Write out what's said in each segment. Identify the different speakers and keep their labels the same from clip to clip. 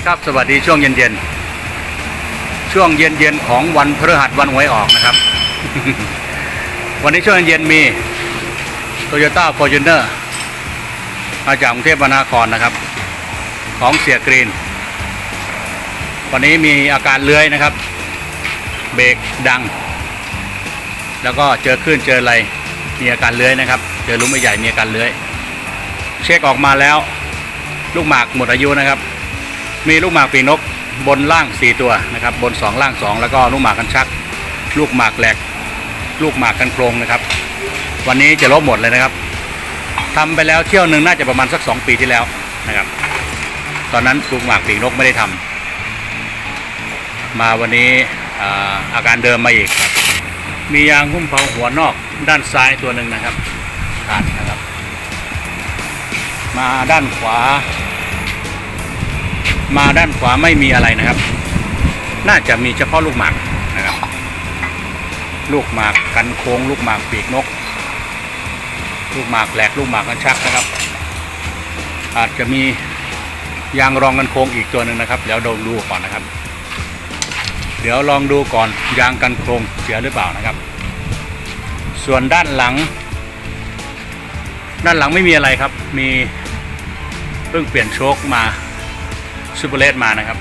Speaker 1: ดีครับ สวัสดีช่วงเย็นๆ ช่วงเย็นๆ ของวันพฤหัสวันหวยออกนะครับ วันนี้ช่วงเย็นๆมี Toyota Fortuner มาจากกรุงเทพมหานครนะครับ ของเสียกรีน วันนี้มีอาการเลื้อยนะครับ เบรกดัง แล้วก็เจอคลื่นเจออะไร มีอาการเลื้อยนะครับ เจอลุมใหญ่ๆมีอาการเลื้อย เช็คออกมาแล้วลูกหมากหมดอายุนะครับ มีลูกหมากปีนกบนล่าง 4 ตัวนะครับ บน 2 ล่าง 2 แล้วก็ลูกหมากกันชัก ลูกหมากแหลก ลูกหมากกันโครงนะครับ วันนี้จะลบหมดเลยนะครับทำไปแล้วเที่ยวหนึ่งน่าจะประมาณสัก 2 ปีที่แล้วนะครับ ตอนนั้นลูกหมากปีนกไม่ได้ทำมาวันนี้อาอาการเดิมมาอีกมียางหุ้มเผาหัวนอกด้านซ้ายตัวหนึ่งนะครับขาดนะครับ มาด้านขวา มาด้านขวาไม่มีอะไรนะครับ น่าจะมีเฉพาะลูกหมากนะครับ ลูกหมากกันโค้ง ลูกหมากปีกนก ลูกหมากแหลกลูกหมากกันชักนะครับ อาจจะมียางรองกันโค้งอีกตัวหนึ่งนะครับเดี๋ยวเราดูก่อนนะครับ เดี๋ยวลองดูก่อนยางกันโครงเสียหรือเปล่านะครับ ส่วนด้านหลัง ด้านหลังไม่มีอะไรครับ มีเพิ่งเปลี่ยนโชคมา ซูเปอร์เลสมานะครับ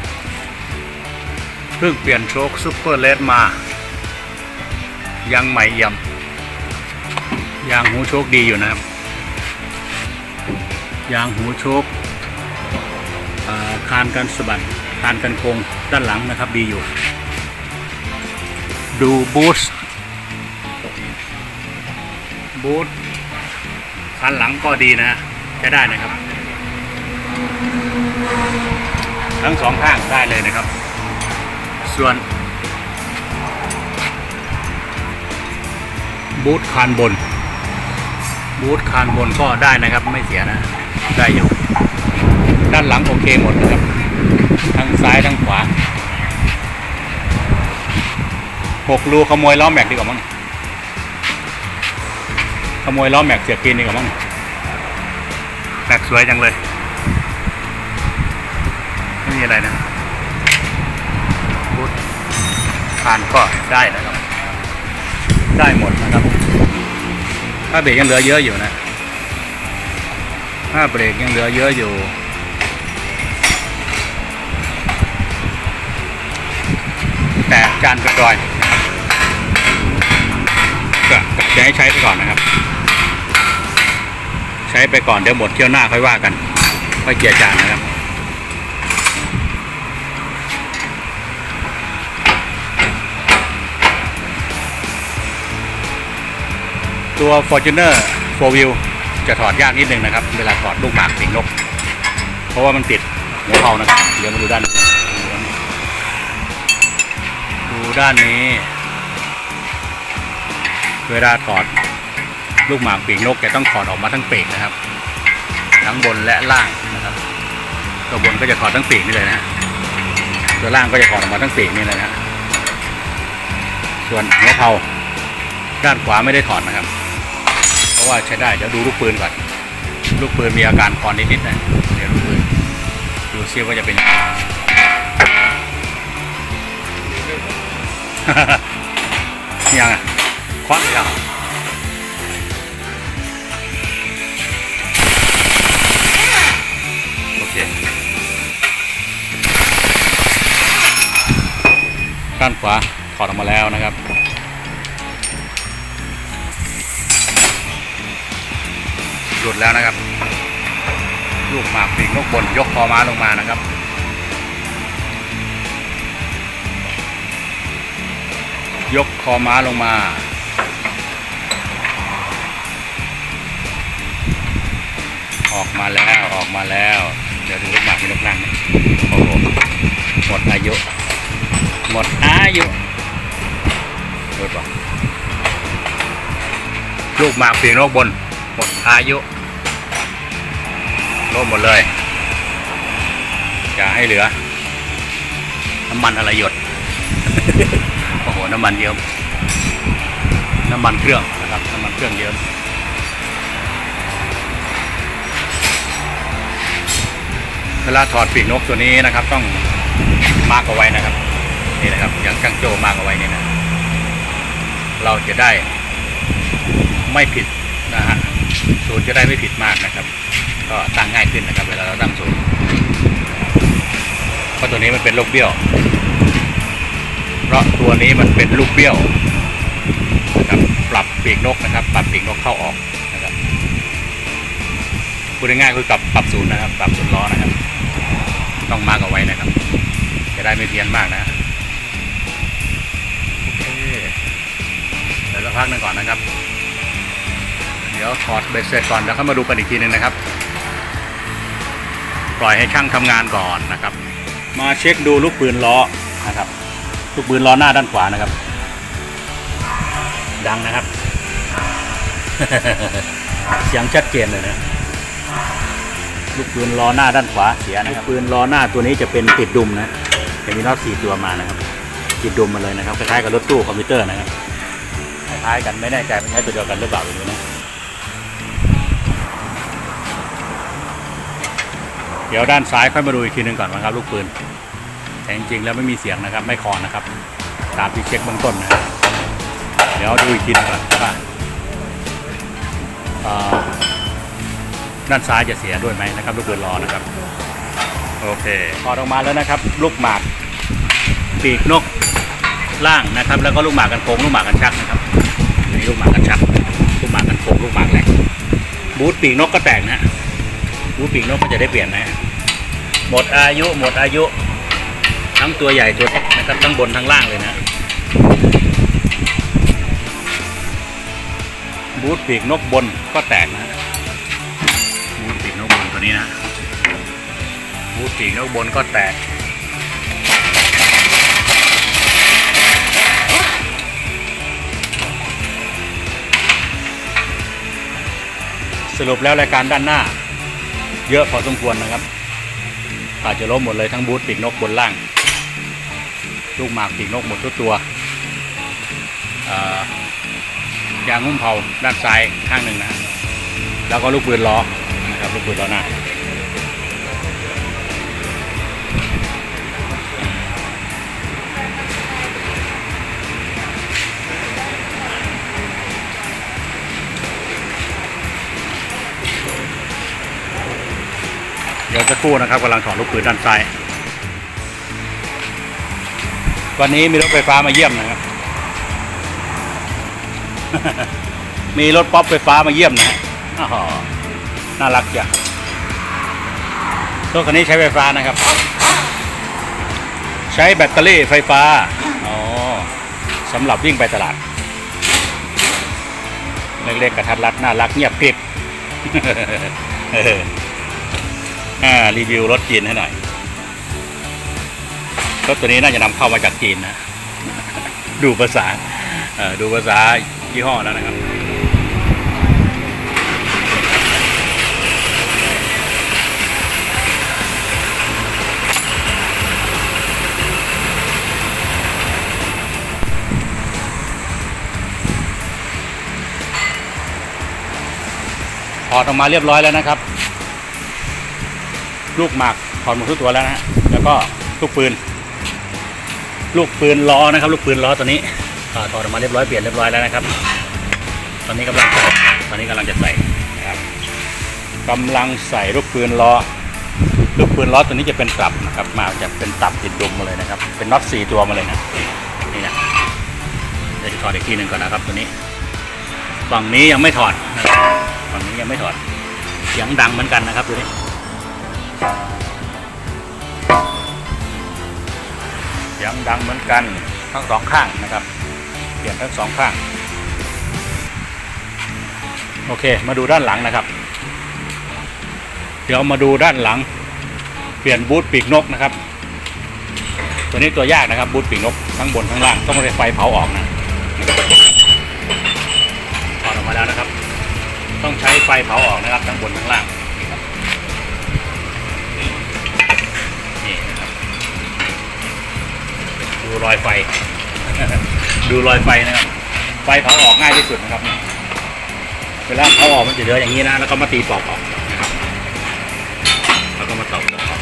Speaker 1: เพิ่งเปลี่ยนโชคซูเปอร์เลสมา ยังใหม่เอี่ยมยางหูโชคดีอยู่นะครับยางหูโชคคานกันสะบัดคานกันโคงด้านหลังนะครับดีอยู่ ดูบูสต์บูสต์คันหลังก็ดีนะใช้ได้นะครับ ทั้งสองข้างได้เลยนะครับ ส่วน บูทคานบน บูทคานบนก็ได้นะครับ ไม่เสียนะ ได้อยู่ ด้านหลังโอเคหมดนะครับ ทั้งซ้ายทั้งขวาหกรูขโมยล้อแม็กดีกว่ามั้งขโมยล้อแม็กเสียกินดีกว่ามั้งแม็กสวยจังเลย มีอะไรนะบูทคานก็ได้นะครับ ได้หมดนะครับ ถ้าเบรกยังเหลือเยอะอยู่นะ ถ้าเบรกยังเหลือเยอะอยู่แต่จานกระดอยก็ก็จะให้ใช้ไปก่อนนะครับ ใช้ไปก่อนเดี๋ยวหมดเที่ยวหน้าค่อยว่ากันค่อยเกียร์จานนะครับ ตัว Fortuner 4 Wheel จะถอดยากนิดนึงนะครับ เวลาถอดลูกหมากปีกนก เพราะว่ามันติดหัวเผานะครับ เดี๋ยวมาดูด้าน ดูด้านนี้ เวลาถอดลูกหมากปีกนกแกต้องถอดออกมาทั้งปีกนะครับ ทั้งบนและล่างนะครับ ตัวบนก็จะถอดทั้งปีกนี่เลยนะตัวล่างก็จะถอดออกมาทั้งปีกนี่เลยนะส่วนหัวเผาด้านขวาไม่ได้ถอดนะครับ ราะว่าใช้ได้เดี๋ยวดูลูกปืนก่อนลูกปืนมีอาการคอนนิดๆนะเดี๋ยวลูกปืนดูซิว่าจะเป็นยังไงยังอะควักยังโอเคด้านขวาถอดออกมาแล้วนะครับ หลุดแล้วนะครับ ลูกหมากปีกนกบนยกคอม้าลงมานะครับยกคอม้าลงมา ออกมาแล้วออกมาแล้ว เดี๋ยวดูลูกหมากปีกนกนั่งโอ้โหหมดอายุ หมดอายุดูป่ลูกหมากปีกนกบน มดอายุล่มหมดเลย อย่าให้เหลือ น้ำมันอะไรหยด โอ้โห น้ำมันเยิ้มน้ำมันเครื่องนะครับ น้ำมันเครื่องเยิ้มเวลาถอดปีกนกตัวนี้นะครับ ต้องมาร์กเอาไว้นะครับ นี่นะครับ อย่างช่างโจมาร์กเอาไว้นี่นะ เราจะได้ไม่ผิดนะฮะ ศูนย์จะได้ไม่ผิดมากนะครับ ก็ตั้งง่ายขึ้นนะครับ เวลาเราตั้งศูนย์เพราะตัวนี้มันเป็นลูกเบี้ยว เพราะตัวนี้มันเป็นลูกเบี้ยวนะครับปรับปีกนกนะครับ ปรับปีกนกเข้าออกนะครับพูดง่ายๆคือกับปรับศูนย์นะครับ ปรับศูนย์ล้อนะครับ ต้องมากเอาไว้นะครับ จะได้ไม่เพี้ยนมากนะโอเคเดี๋ยวสักพักหนึงก่อนนะครับ ดี๋ยวถอดเบ็ดเสร็จก่อนแล้วเข้ามาดูกันอีกทีหนึงนะครับ ปล่อยให้ช่างทำงานก่อนนะครับ มาเช็คดูลูกปืนล้อนะครับ ลูกปืนล้อหน้าด้านขวานะครับ ดังนะครับ เสียงชัดเจนเลยนะลูกปืนล้อหน้าด้านขวาเสียนะครับปืนล้อหน้าตัวนี้จะเป็นติดดุมนะจะมีน็อตสี่ตัวมานะครับติดดุมมาเลยนะครับคล้ายๆกับรถตู้คอมพิวเตอร์นะครับคล้ายๆกันไม่แน่ใจเป็นใช้ตัวเดียวกันหรือเปล่าไม่รู้นะ เดี๋ยวด้านซ้ายค่อยมาดูอีกทีหนึ่งก่อนนะครับ ลูกปืน แต่จริงๆแล้วไม่มีเสียงนะครับ ไม่คอนนะครับ ตามที่เช็คเบื้องต้นนะเดี๋ยวดูอีกทีหนึงก่อนว่าด้านซ้ายจะเสียด้วยไหมนะครับ ลูกปืนรอนะครับ โอเคพอออกมาแล้วนะครับ ลูกหมากปีกนกล่างนะครับ แล้วก็ลูกหมากกันโค้งลูกหมากกันชักนะครับนี่ลูกหมากกันชัก ลูกหมากกันโค้งลูกหมากแหลกบูทปีกนกก็แตกนะ บูปีกนกก็จะได้เปลี่ยนนะหมดอายุหมดอายุ ทั้งตัวใหญ่ตัวเล็กนะครับทั้งบนทั้งล่างเลยนะ บูทปีกนกบนก็แตกนะบูทปีกนกบนตัวนี้นะ บูทปีกนกบนก็แตกสรุปแล้วรายการด้านหน้า เยอะพอสมควรนะครับ อาจจะล้มหมดเลยทั้งบูธปีกนกบนล่าง ลูกหมากปีกนกหมดทุกตัวยางหุ้มเผาด้านซ้ายข้างหนึ่งนะแล้วก็ลูกปืนล้อนะครับลูกปืนล้อหน้า เดี๋ยวจะคู่นะครับกำลังถอดลูกปืนด้านซ้าย วันนี้มีรถไฟฟ้ามาเยี่ยมนะครับ มีรถป๊อปไฟฟ้ามาเยี่ยมนะฮะอ้าวน่ารักจ้ะรถคันนี้ใช้ไฟฟ้านะครับ ใช้แบตเตอรี่ไฟฟ้า อ๋อสำหรับวิ่งไปตลาด เล็กๆกระทัดรัดน่ารักเงียบกริบ อ่ารีวิวรถจีนให้หน่อยรถตัวนี้น่าจะนำเข้ามาจากจีนนะ ดูภาษาดูภาษายี่ห้อแล้วนะครับ ถอดออกมาเรียบร้อยแล้วนะครับ ลูกหมากถอดหมดทุกตัวแล้วนะฮะแล้วก็ลูกปืน ลูกปืนล้อนะครับ ลูกปืนล้อตัวนี้ถอดออกมาเรียบร้อยเปลี่ยนเรียบร้อยแล้วนะครับ ตอนนี้กำลังใส่ตอนนี้กำลังจะใส่นะครับกำลังใส่ลูกปืนล้อลูกปืนล้อตัวนี้จะเป็นตับนะครับ มาจะเป็นตับติดดุมมาเลยนะครับ เป็นน็อตสี่ตัวมาเลยนะนี่นะเดี๋ยวจะถอดอีกทีหนึ่งก่อนนะครับตัวนี้ฝั่งนี้ยังไม่ถอดฝั่งนี้ยังไม่ถอดเสียงดังเหมือนกันนะครับตัวนี้ ดังเหมือนกันทั้งสองข้างนะครับ เปลี่ยนทั้งสองข้าง โอเค มาดูด้านหลังนะครับ เดี๋ยวมาดูด้านหลัง เปลี่ยนบูทปีกนกนะครับ ตัวนี้ตัวยากนะครับบูทปีกนกทั้งบนทั้งล่างต้องใช้ไฟเผาออกนะถอดออกมาแล้วนะครับ ต้องใช้ไฟเผาออกนะครับทั้งบนทั้งล่าง ดูรอยไฟ ดูรอยไฟนะครับ ไฟเผาออกง่ายที่สุดนะครับ เวลาเผาออกมันจะเหลืออย่างนี้นะ แล้วก็มาตีปอกออกนะครับแล้วก็มาตอกปอกออก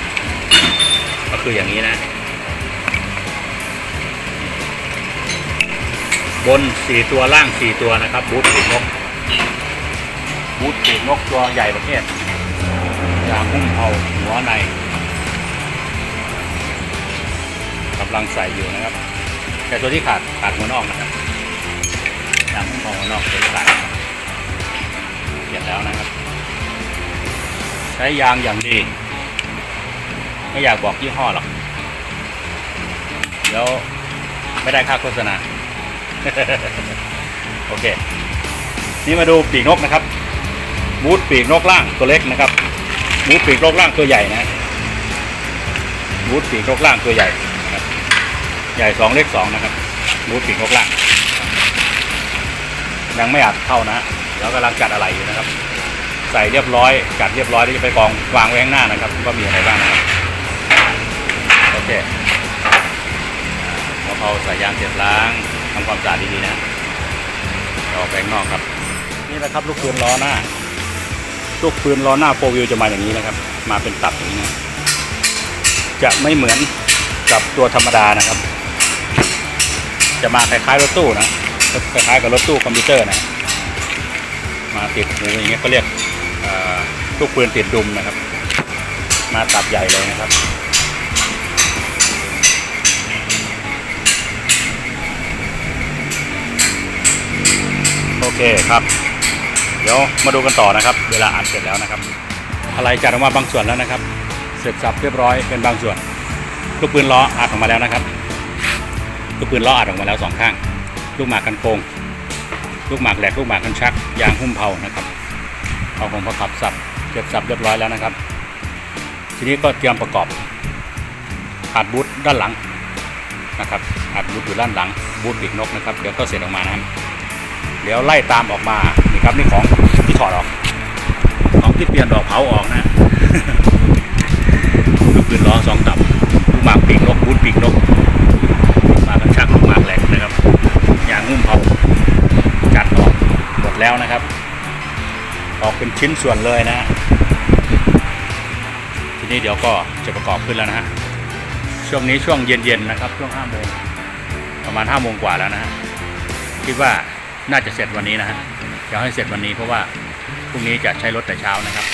Speaker 1: คืออย่างนี้นะ บนสี่ตัวล่างสี่ตัวนะครับ บูธปีกนก บูธปีกนกตัวใหญ่ประเภทยางหุ้มเผาหัวใน กำลังใส่อยู่นะครับ แต่ตัวที่ขาดขาดหัวนอกนะครับยางหัวนอกตัวที่ขาดเปลี่ยนแล้วนะครับ ใช้ยางอย่างดี ไม่อยากบอกยี่ห้อหรอกเดี๋ยวไม่ได้ค่าโฆษณา โอเค นี่มาดูปีกนกนะครับบูทปีกนกล่างตัวเล็กนะครับบูทปีกนกล่างตัวใหญ่นะบูทปีกนกล่างตัวใหญ่ ใหญ่สองเล็กสองนะครับบูทปีกนกล่าง ยังไม่อัดเข้านะแล้วกำลังจัดอะไรอยู่นะครับ ใส่เรียบร้อยจัดเรียบร้อยที่จะไปกองวางไว้ข้างหน้านะครับว่ามีอะไรบ้างนะครับโอเคพอเอาใส่ยางเสร็จล้างทำความสะอาดดีๆนะออกไปข้างนอกครับ นี่นะครับลูกปืนล้อหน้า ลูกปืนล้อหน้าโฟวิวจะมาอย่างนี้นะครับ มาเป็นตับอย่างนี้นะจะไม่เหมือนกับตัวธรรมดานะครับ จะมาคล้ายๆรถตู้นะคล้ายๆกับรถตู้คอมพิวเตอร์นะมาติดหูอย่างเงี้ยก็เรียกลูกปืนติดดุมนะครับ มาตับใหญ่เลยนะครับโอเคครับ เดี๋ยวมาดูกันต่อนะครับ เวลาอัดเสร็จแล้วนะครับ อะไรจัดออกมาบางส่วนแล้วนะครับ เสร็จสับเรียบร้อยเป็นบางส่วน ลูกปืนล้ออัดออกมาแล้วนะครับ ลูกปืนล้ออัดออกมาแล้วสองข้าง ลูกหมากกันโกงลูกหมากแหลกลูกหมากกันชัก ยางหุ้มเผานะครับเอาของประกับสับเก็บสับเรียบร้อยแล้วนะครับ ทีนี้ก็เตรียมประกอบอัดบูทด้านหลังนะครับอัดบูทอยู่ด้านหลังบูทปีกนกนะครับเดี๋ยวก็เสร็จออกมานะเดี๋ยวไล่ตามออกมานี่ครับนี่ของที่ถอดออก ของที่เปลี่ยนดอกเผาออกนะลูกปืนล้อสองตับลูกหมากปีกนกบูทปีกนก มากกันชักมากแหลกนะครับยางหุ้มเผาจัดออกหมดแล้วนะครับ ออกเป็นชิ้นส่วนเลยนะฮะทีนี้เดี๋ยวก็จะประกอบขึ้นแล้วนะฮะช่วงนี้ช่วงเย็นๆนะครับ ช่วงห้าโมงประมาณห้าโมงกว่าแล้วนะฮะคิดว่าน่าจะเสร็จวันนี้นะฮะจะให้เสร็จวันนี้เพราะว่าพรุ่งนี้จะใช้รถแต่เช้านะครับ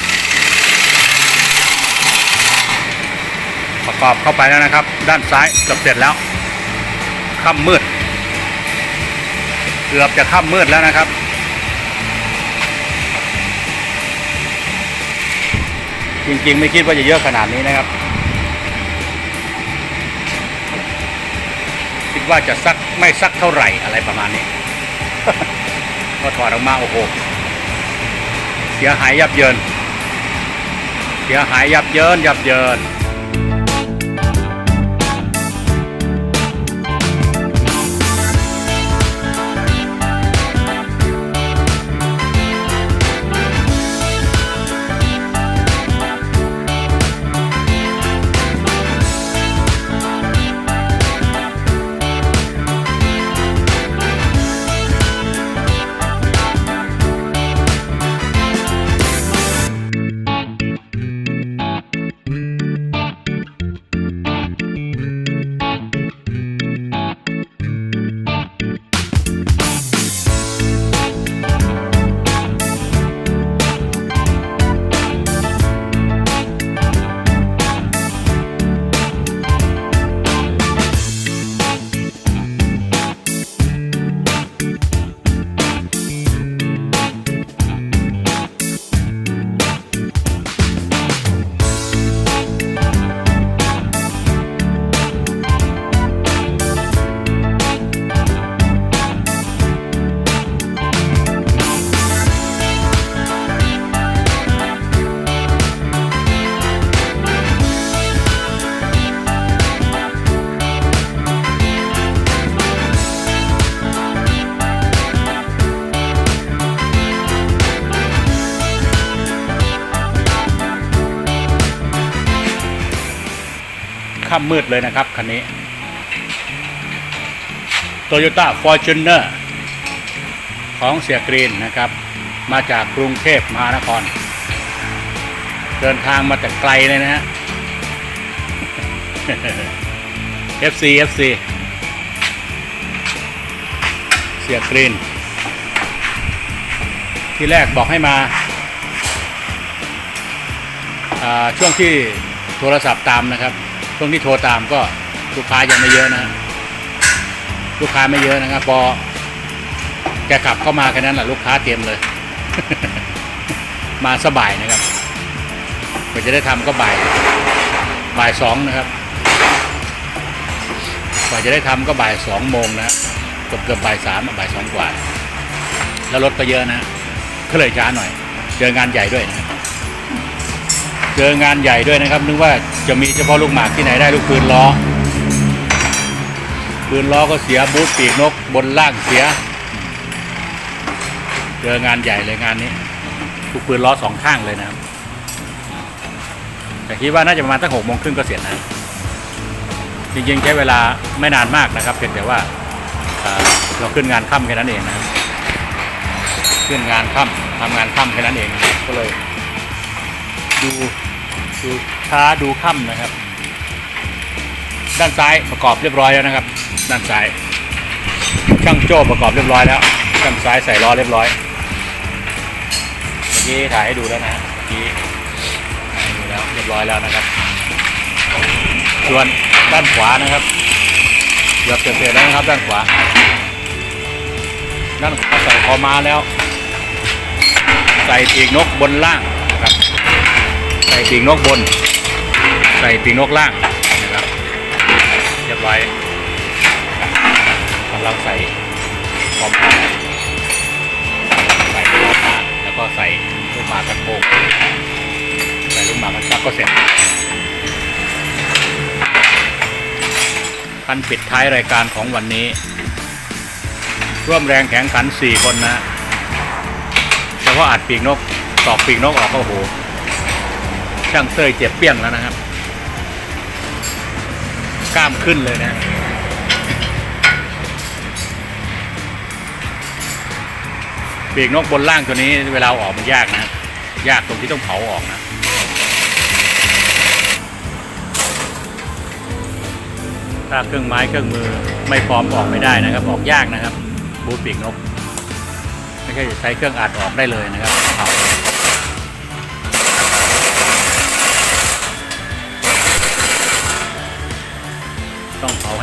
Speaker 1: ประกอบเข้าไปแล้วนะครับ ด้านซ้ายเกือบเสร็จแล้ว ค่ำมืด เกือบจะค่ำมืดแล้วนะครับ จริงๆ ไม่คิดว่าจะเยอะขนาดนี้นะครับ คิดว่าจะสักไม่สักเท่าไหร่อะไรประมาณนี้ก็ถอดออกมาโอ้โห เสียหายยับเยิน เสียหายยับเยินยับเยิน ค่ำมืดเลยนะครับคันนี้ Toyota Fortuner ของเสียกรีนนะครับ มาจากกรุงเทพมหานคร เดินทางมาแต่ไกลเลยนะฮะ FC FC เสียกรีน ที่แรกบอกให้มาอ่าช่วงที่โทรศัพท์ตามนะครับ ช่วงที่โทรตามก็ลูกค้ายังไม่เยอะนะ ลูกค้าไม่เยอะนะครับพอแกขับเข้ามาแค่นั้นแหละลูกค้าเต็มเลย มาสบายนะครับกว่าจะได้ทำก็บ่ายบ่ายสองนะครับกว่าจะได้ทำก็บ่ายสองโมงนะเกือบเกือบบ่ายสามบ่ายสองกว่า แล้วรถก็เยอะนะก็เลยช้าหน่อย เจองานใหญ่ด้วยนะ เจองานใหญ่ด้วยนะครับ นึกว่าจะมีเฉพาะลูกหมากที่ไหนได้ลูกปืนล้อ ปืนล้อก็เสียบูทปีกนกบนล่างเสีย เจองานใหญ่เลยงานนี้ลูกปืนล้อสองข้างเลยนะครับแต่คิดว่าน่าจะประมาณตั้งหกโมงครึ่งก็เสร็จนะจริงๆใช้เวลาไม่นานมากนะครับเพียงแต่ว่าเราขึ้นงานค่ำแค่นั้นเองนะขึ้นงานค่ำทำงานค่ำแค่นั้นเองก็เลย ดูดูช้าดูค่ำนะครับ ด้านซ้ายประกอบเรียบร้อยแล้วนะครับ ด้านซ้ายช่างโจ้ประกอบเรียบร้อยแล้วด้านซ้ายใส่ล้อเรียบร้อยเมื่อกี้ถ่ายให้ดูแล้วนะเมื่อกี้ถ่ายให้ดูแล้วเรียบร้อยแล้วนะครับส่วนด้านขวานะครับเกือบเสร็จแล้วนะครับด้านขวาด้านขวาใส่คอมาแล้ว ใส่ปีกนกบนล่าง ใส่ปีกนกบน ใส่ปีกนกล่างนะครับเรียบร้อยกำลังใส่คอมมาใส่คอมมาแล้วก็ใส่ลูกหมากันโปงใส่ลูกหมากันชักก็เสร็จคันปิดท้ายรายการของวันนี้ ร่วมแรงแข่งขัน 4 คนนะเฉพาะอัดปีกนกตอกปีกนกออกก็โห ช่างเตยเจ็บเปี้ยงแล้วนะครับ กล้ามขึ้นเลยนะปีกนกบนล่างตัวนี้เวลาออกมันยากนะ ยากตรงที่ต้องเผาออกนะถ้าเครื่องไม้เครื่องมือไม่พร้อมออกไม่ได้นะครับ ออกยากนะครับ บูทปีกนก ไม่ใช่ใช้เครื่องอัดออกได้เลยนะครับเผา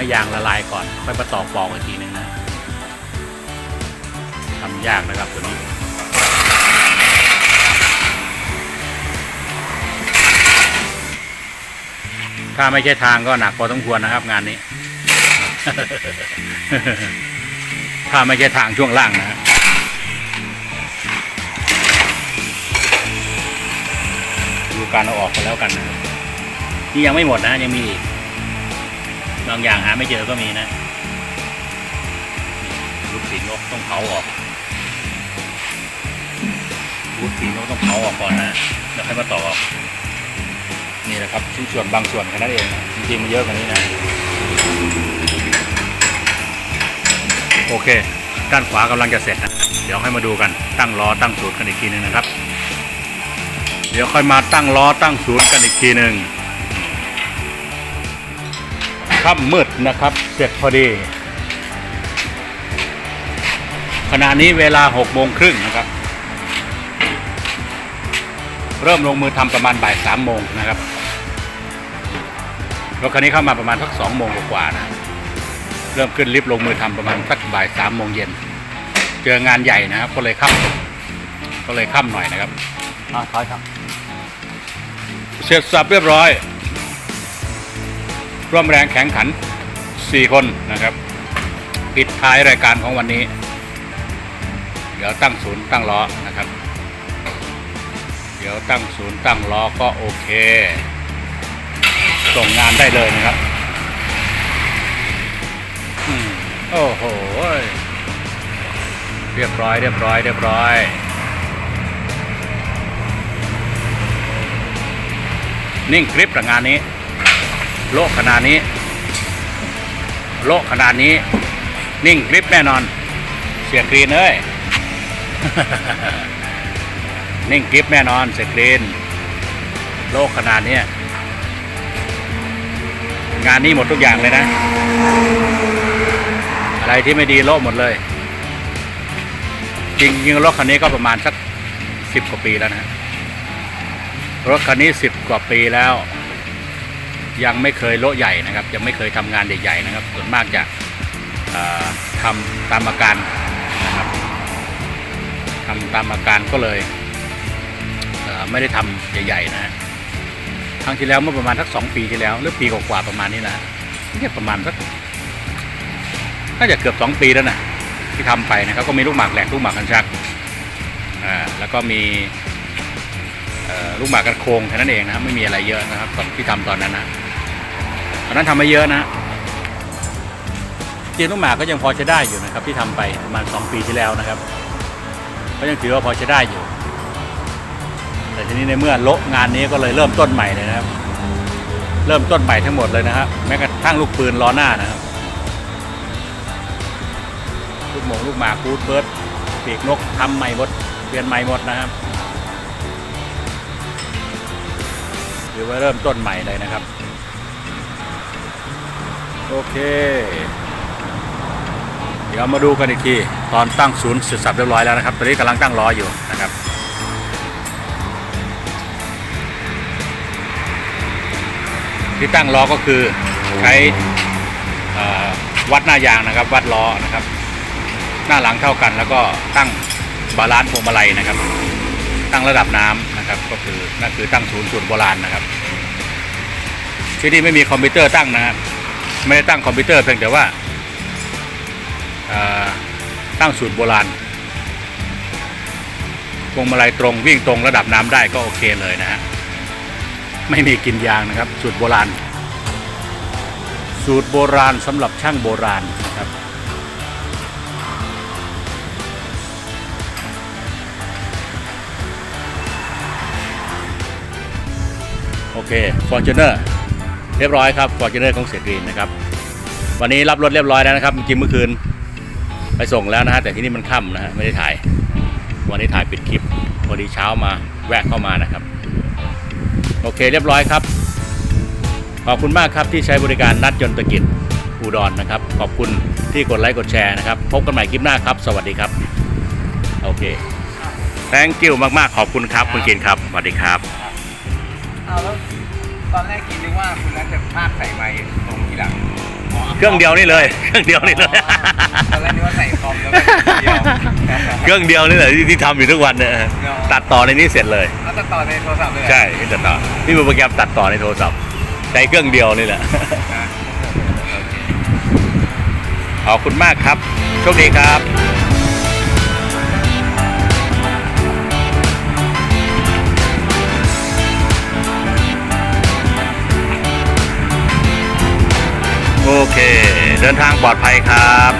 Speaker 1: ให้ยางละลายก่อน ค่อยมาตอกปอกอีกทีหนึ่งนะทำยากนะครับตัวนี้ถ้าไม่ใช่ทางก็หนักพอสมควรนะครับ งานนี้ ถ้าไม่ใช่ทางช่วงล่างนะดูการเอาออกกันแล้วกันนะนี่ยังไม่หมดนะยังมีอีก บางอย่างหาไม่เจอก็มีนะลูกสีนกต้องเผาออกลูกสีนกต้องเผาออกก่อนนะแล้วค่อยมาต่อออกนี่แหละครับชิ้นส่วนบางส่วนแค่นั้นเองนะจริงๆมันเยอะกว่านี้นะโอเค ด้านขวากำลังจะเสร็จนะเดี๋ยวให้มาดูกันตั้งล้อตั้งศูนย์กันอีกทีหนึ่งนะครับ เดี๋ยวค่อยมาตั้งล้อตั้งศูนย์กันอีกทีหนึ่ง ค่ำมืดนะครับ เสร็จพอดี ขณะนี้เวลา6โมงครึ่งนะครับ เริ่มลงมือทำประมาณบ่าย3โมงนะครับรถคันนี้เข้ามาประมาณสัก2โมงกว่าๆนะ เริ่มขึ้นลิฟต์ลงมือทำประมาณสักบ่ายสามโมงเย็น เจองานใหญ่นะครับ ก็เลยค่ำก็เลยค่ำหน่อยนะครับอ่าถอยครับ เสร็จสับเรียบร้อย ร่วมแรงแข่งขัน 4 คนนะครับ ปิดท้ายรายการของวันนี้ เดี๋ยวตั้งศูนย์ตั้งล้อนะครับ เดี๋ยวตั้งศูนย์ตั้งล้อก็โอเค ส่งงานได้เลยนะครับอโอ้โห เรียบร้อยเรียบร้อยเรียบร้อยนิ่งกริปกับงานนี้ โลกขนาดนี้ โลกขนาดนี้ นิ่งกริปแน่นอน เสียกรีนเอ้ย นิ่งกริปแน่นอน เสียกรีน โลกขนาดนี้ งานนี้หมดทุกอย่างเลยนะ อะไรที่ไม่ดีโละหมดเลย จริงจริงรถคันนี้ก็ประมาณสักสิบกว่าปีแล้วนะ รถคันนี้สิบกว่าปีแล้ว ยังไม่เคยโละใหญ่นะครับ ยังไม่เคยทำงานใหญ่ๆนะครับ ส่วนมากจะเอ่อทำตามอาการนะครับทำตามอาการก็เลยเไม่ได้ทำใหญ่ๆนะครั้งที่แล้วเมื่อประมาณสักสองปีที่แล้วหรือปีกว่าๆประมาณนี้นะเนี่ยประมาณสักน่าจะเกือบสองปีแล้วนะที่ทำไปนะครับก็มีลูกหมากแหลกลูกหมากกันชักอ่าแล้วก็มีลูกหมากกันโคงแค่นั้นเองนะครับไม่มีอะไรเยอะนะครับตอนที่ทำตอนนั้นนะ อนนั้นทำม่เยอะนะจริงลูกหมากก็ยังพอใช้ได้อยู่นะครับ ที่ทำไปประมาณสองปีที่แล้วนะครับ ก็ยังถือว่าพอใช้ได้อยู่ แต่ทีนี้ในเมื่อโละงานนี้ก็เลยเริ่มต้นใหม่เลยนะครับ เริ่มต้นใหม่ทั้งหมดเลยนะครับแม้กระทั่งลูกปืนล้อหน้านะครับลูกหมงลูกหมากคูดเบิร์ดปีกนกทำใหม่หมดเปลี่ยนใหม่หมดนะครับถือว่าเริ่มต้นใหม่เลยนะครับ โอเค เดี๋ยวมาดูกันอีกที ตอนตั้งศูนย์เสร็จสับเรียบร้อยแล้วนะครับ ตอนนี้กำลังตั้งล้ออยู่นะครับที่ตั้งล้อก็คือใช้วัดหน้ายางนะครับ วัดล้อนะครับ หน้าหลังเท่ากัน แล้วก็ตั้งบาลานซ์พวงมาลัยนะครับ ตั้งระดับน้ำนะครับ ก็คือนั่นคือตั้งศูนย์สูตรโบราณนะครับที่นี่ไม่มีคอมพิวเตอร์ตั้งนะครับ ไม่ได้ตั้งคอมพิวเตอร์เพียงแต่ว่าตั้งสูตรโบราณพวงมาลัยตรงวิ่งตรงระดับน้ำได้ก็โอเคเลยนะฮะไม่มีกินยางนะครับ สูตรโบราณ สูตรโบราณสำหรับช่างโบราณนะครับโอเค Fortuner เรี เรียบร้อยครับ Fortuner ของเสียกรีนนะครับ วันนี้รับรถเรียบร้อยแล้วนะครับจริงเมื่อคืนไปส่งแล้วนะฮะแต่ที่นี่มันค่ำนะฮะไม่ได้ถ่าย วันนี้ถ่ายปิดคลิปพอดีเช้ามาแวะเข้ามานะครับ โอเคเรียบร้อยครับ ขอบคุณมากครับที่ใช้บริการนัดยนต์ตะกิจอุดรนะครับ ขอบคุณที่กดไลค์กดแชร์นะครับ พบกันใหม่คลิปหน้าครับ สวัสดีครับโอเค thank you มากๆ ขอบคุณครับ คุณกินครับ สวัสดีครับ
Speaker 2: เอาแล้ว ตอนแรกกินนึกว่าคุณนัทจะพลาดใส่ไม้ตรงทีหลัง
Speaker 1: เครื่องเดียวนี่เลย เครื่องเดียวนี่เลย
Speaker 2: ตอนแรกนึกว่าใส่คอมแล้วก็เดียว
Speaker 1: เครื่องเดียวนี่แหละที่ที่ทำอยู่ทุกวันเนี่ยตัดต่อในนี้เสร็จเลย
Speaker 2: แล้วตัดต่อในโทรศัพท์เลยเหรอ
Speaker 1: ใช่ที่ตัดต่อนี่เป็นโปรแกรมตัดต่อในโทรศัพท์ใช้เครื่องเดียวนี่แหละ
Speaker 2: นะโอเค
Speaker 1: ขอบคุณมากครับโชคดีครับ โอเค เดินทางปลอดภัยครับ